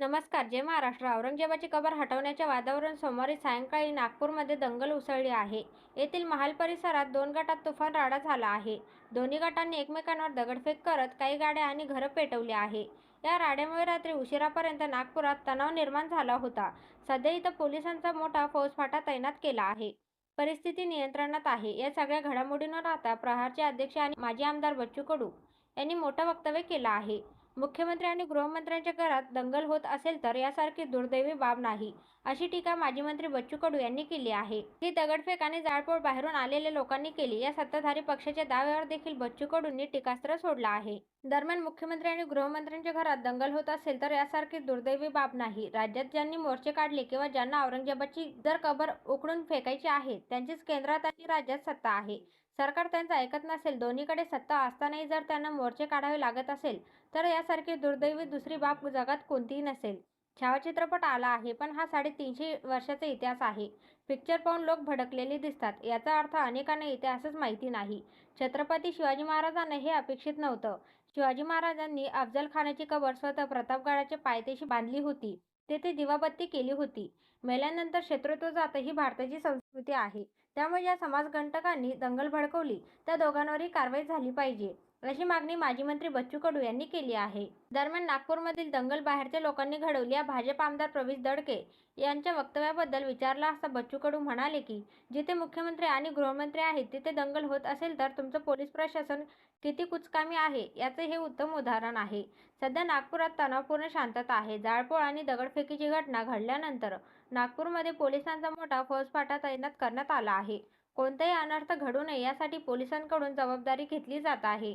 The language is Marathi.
नमस्कार. जय महाराष्ट्र औरंगजेबाची कबर हटवण्याच्या वादावरून सोमवारी सायंकाळी नागपूरमध्ये दंगल उसळली आहे. येथील महाल परिसरात दोन गटात तुफान राडा झाला आहे. दोन्ही गटांनी एकमेकांवर दगडफेक करत काही गाड्या आणि घरं पेटवली आहे. या राड्यामुळे रात्री उशिरापर्यंत नागपुरात तणाव निर्माण झाला होता. सध्या इथं पोलिसांचा मोठा फौजफाटा तैनात केला आहे. परिस्थिती नियंत्रणात आहे. या सगळ्या घडामोडींवर आता प्रहारचे अध्यक्ष आणि माजी आमदार बच्चू कडू यांनी मोठं वक्तव्य केलं आहे. मुख्यमंत्री आणि गृहमंत्र्यांच्या घरात दंगल होत असेल तर यासारखी दुर्दैवी बाब नाही अशी टीका माजी मंत्री बच्चू कडू यांनी केली आहे. ही दगडफेक आणि जाळपोळ बाहेरून आलेल्या लोकांनी केली या सत्ताधारी पक्षाच्या दाव्यावर देखील बच्चू कडूंनी टीकास्त्र सोडलं आहे. दरम्यान मुख्यमंत्री आणि गृहमंत्र्यांच्या घरात दंगल होत असेल तर यासारखी दुर्दैवी बाब नाही. राज्यात ज्यांनी मोर्चे काढले किंवा ज्यांना औरंगजेबाची जर कबर उकडून फेकायची आहे त्यांचीच केंद्रात आणि राज्यात सत्ता आहे. सरकार त्यांचं ऐकत नसेल दोन्हीकडे सत्ता असतानाही जर त्यांना मोर्चे काढावे लागत असेल तर यासारखी दुर्दैवी दुसरी बाब जगात कोणतीही नसेल. छावा चित्रपट आला आहे पण हा साडेतीनशे वर्षाचा इतिहास आहे. पिक्चर पाहून लोक भडकलेले दिसतात याचा अर्थ अनेकांना इतिहासच माहिती नाही. छत्रपती शिवाजी महाराजांना हे अपेक्षित नव्हतं. शिवाजी महाराजांनी अफजल खानाची कबर स्वतः प्रतापगडाच्या पायथ्याशी बांधली होती. तेथे दिवाबत्ती केली होती. मेल्यानंतर शत्रुत्व जात ही भारताची संस्कृती आहे. त्यामुळे ज्या समाजकंटकांनी दंगल भडकवली. त्या दोघांवरही कारवाई झाली पाहिजे. अशी मागणी माजी मंत्री बच्चू कडू यांनी केली आहे. दरम्यान नागपूरमधील दंगल बाहेरच्या लोकांनी घडवली. या भाजप आमदार प्रवीण दडके यांच्या वक्तव्याबद्दल विचारला असता बच्चू कडू म्हणाले की जिथे मुख्यमंत्री आणि गृहमंत्री आहेत तिथे दंगल होत असेल तर तुमचं पोलीस प्रशासन किती कुचकामी आहे याचे हे उत्तम उदाहरण आहे. सध्या नागपुरात तणावपूर्ण शांतता आहे. जाळपोळ आणि दगडफेकीची घटना घडल्यानंतर नागपूरमध्ये पोलिसांचा मोठा फौजफाटा तैनात करण्यात आला आहे. कोणताही अनर्थ घडू नये यासाठी पोलिसांकडून जबाबदारी घेतली जात आहे.